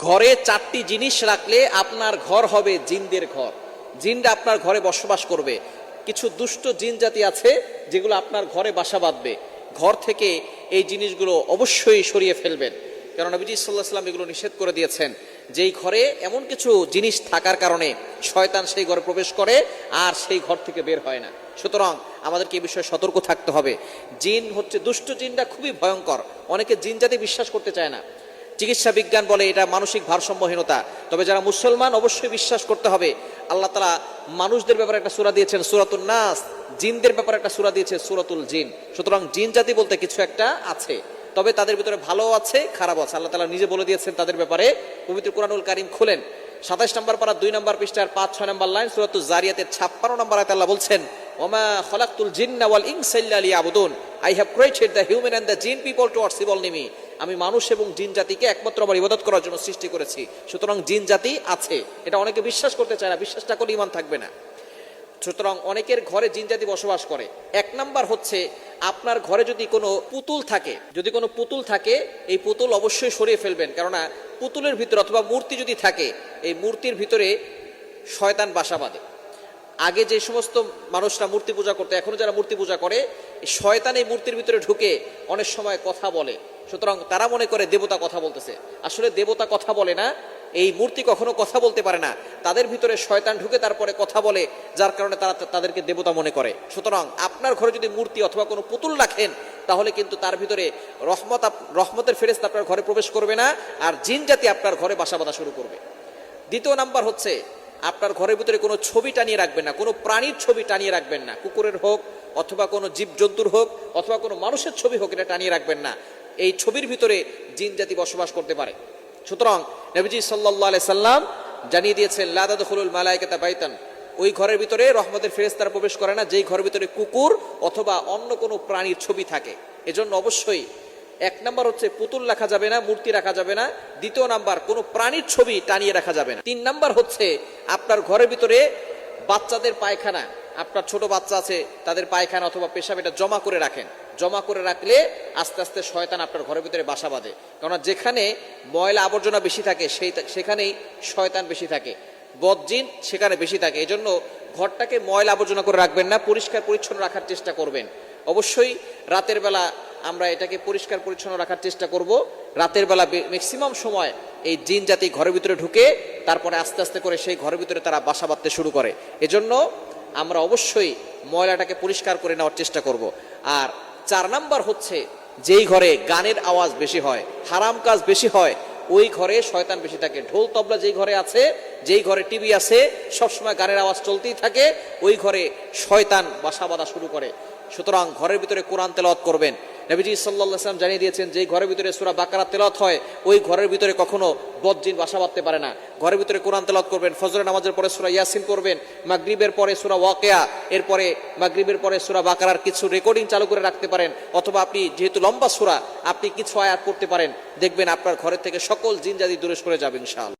ঘরে চারটি জিনিস রাখলে আপনার ঘর হবে জিনদের ঘর। জিনরা আপনার ঘরে বসবাস করবে। কিছু দুষ্ট জিন জাতি আছে যেগুলো আপনার ঘরে বাসা বাঁধবে। ঘর থেকে এই জিনিসগুলো অবশ্যই সরিয়ে ফেলবেন। কারণ নবীজি সাল্লাহ সাল্লাম এগুলো নিষেধ করে দিয়েছেন যেই ঘরে এমন কিছু জিনিস থাকার কারণে শয়তান সেই ঘরে প্রবেশ করে আর সেই ঘর থেকে বের হয় না। সুতরাং আমাদেরকে এই বিষয়ে সতর্ক থাকতে হবে। জিন হচ্ছে দুষ্ট জিনটা খুবই ভয়ঙ্কর। অনেকে জিন জাতি বিশ্বাস করতে চায় না। চিকিৎসা বিজ্ঞান বলে এটা মানসিক ভারসাম্যহীনতা। তবে যারা মুসলমান, অবশ্যই বিশ্বাস করতে হবে, আল্লাহ তালা মানুষদের ব্যাপারে একটা সুরা দিয়েছেন সুরাতুল নাস। জিনদের ব্যাপারে একটা সুরা দিয়েছে, সুরাতুল জিন। সুতরাং জিন জাতি বলতে কিছু একটা আছে। তবে তাদের ভিতরে ভালো আছে খারাপ আছে। আল্লাহ তালা নিজে বলে দিয়েছেন তাদের ব্যাপারে। পবিত্র কোরআনুল কারিম খুলেন। সাতাশ নম্বর পারা দুই নম্বর পৃষ্ঠার পাঁচ, ছয় নম্বর লাইন সুরাতুল জারিয়াতে ছাপ্পান্ন নম্বর আয়াতে আল্লাহ বলছেন, ওমা খলাকুল জিন্না ওয়াল ইনসাইল্লা লিয়াবুদুন। I have created the human and the jinn people to worshipable Nimi আমি মানুষ এবং জিন জাতিকে একমাত্র আমার ইবাদত করার জন্য সৃষ্টি করেছি। সুতরাং জিন জাতি আছে। এটা অনেকে বিশ্বাস করতে চায় না। বিশ্বাসটা করলে ইমান থাকবে না। সুতরাং অনেকের ঘরে জিন জাতি বসবাস করে। এক নাম্বার হচ্ছে, আপনার ঘরে যদি কোনো পুতুল থাকে, যদি কোনো পুতুল থাকে, এই পুতুল অবশ্যই সরিয়ে ফেলবেন। কেননা, পুতুলের ভিতরে অথবা মূর্তি যদি থাকে, এই মূর্তির ভিতরে শয়তান বাসা বাঁধে। আগে যে সমস্ত মানুষরা মূর্তি পূজা করতো, এখনও যারা মূর্তি পূজা করে শয়তান এই মূর্তির ভিতরে ঢুকে অনেক সময় কথা বলে। সুতরাং তারা মনে করে দেবতা কথা বলতেছে। আসলে দেবতা কথা বলে না, এই মূর্তি কখনো কথা বলতে পারে না। তাদের ভিতরে শয়তান ঢুকে তারপরে কথা বলে, যার কারণে তারা তাদেরকে দেবতা মনে করে। সুতরাং আপনার ঘরে যদি মূর্তি অথবা কোনো পুতুল রাখেন, তাহলে কিন্তু তার ভিতরে রহমত রহমতের ফেরেস্ত আপনার ঘরে প্রবেশ করবে না, আর জিন জাতি আপনার ঘরে বাসা বাঁধা শুরু করবে। দ্বিতীয় নাম্বার হচ্ছে, আপনার ঘরের ভিতরে কোনো ছবি টানিয়ে রাখবেন না, কোনো প্রাণীর ছবি টানিয়ে রাখবেন না। কুকুরের হোক, অথবা কোনো জীবজন্তুর হোক, অথবা কোনো মানুষের ছবি হোক, এটা টানিয়ে রাখবেন না। এই ছবির ভিতরে জিন জাতি বসবাস করতে পারে। সুতরাং নবীজি সাল্লাহ সাল্লাম জানিয়ে দিয়েছেন লাদাদুল মালায়কেতা বাইতান। ওই ঘরের ভিতরে রহমতের ফেরেস্তারা প্রবেশ করে না, যেই ঘরের ভিতরে কুকুর অথবা অন্য কোনো প্রাণীর ছবি থাকে। এজন্য অবশ্যই এক নাম্বার হচ্ছে পুতুল রাখা যাবে না, মূর্তি রাখা যাবে না। দ্বিতীয় নাম্বার, কোনো প্রাণীর ছবি টানিয়ে রাখা যাবে না। তিন নাম্বার হচ্ছে আপনার ঘরের ভিতরে বাচ্চাদের পায়খানা। আপনার ছোট বাচ্চা আছে, তাদের পায়খানা অথবা পেশাব এটা জমা করে রাখেন। জমা করে রাখলে আস্তে আস্তে শয়তান আপনার ঘরের ভিতরে বাসা বাঁধে। কেননা যেখানে ময়লা আবর্জনা বেশি থাকে, সেই সেখানেই শয়তান বেশি থাকে। বদজিন সেখানে বেশি থাকে। এজন্য ঘরটাকে ময়লা আবর্জনা করে রাখবেন না, পরিষ্কার পরিচ্ছন্ন রাখার চেষ্টা করবেন। অবশ্যই রাতের বেলা আমরা এটাকে পরিষ্কার পরিচ্ছন্ন রাখার চেষ্টা করব। রাতের বেলা ম্যাক্সিমাম সময় এই জিন জাতি ঘরের ভিতরে ঢুকে, তারপরে আস্তে আস্তে করে সেই ঘরের ভিতরে তারা বাসা বাঁধতে শুরু করে। এজন্য আমরা অবশ্যই ময়লাটাকে পরিষ্কার করে নেওয়ার চেষ্টা করব। আর চার নাম্বার হচ্ছে, যেই ঘরে গানের আওয়াজ বেশি হয়, হারাম কাজ বেশি হয়, ওই ঘরে শয়তান বেশি থাকে। ঢোল তবলা যেই ঘরে আছে, যেই ঘরে টিভি আছে, সবসময় গানের আওয়াজ চলতেই থাকে, ওই ঘরে শয়তান বাসা বাঁধা শুরু করে। সুতরাং ঘরের ভিতরে কোরআন তেলাওয়াত করবেন। নবীজি সাল্লাহ সাল্লাম জানিয়ে দিয়েছেন, যেই ঘরের ভিতরে সুরা বাকারা তেলাওয়াত হয়, ওই ঘরের ভিতরে কখনো বদজিন বাসা বাঁধতে পারে না। ঘরের ভিতরে কোরআন তেলাওয়াত করবেন, ফজরের নামাজের পরে সুরা ইয়াসিন করবেন মাগরিবের পরে সুরা ওয়াকেয়া, এরপরে মাগরিবের পরে সুরা বাকারার কিছু রেকর্ডিং চালু করে রাখতে পারেন, অথবা আপনি যেহেতু লম্বা সুরা, আপনি কিছু আয়াত করতে পারেন, দেখবেন আপনার ঘরের থেকে সকল জিন জাতি দূরে সরে যাবেন ইনশাআল্লাহ।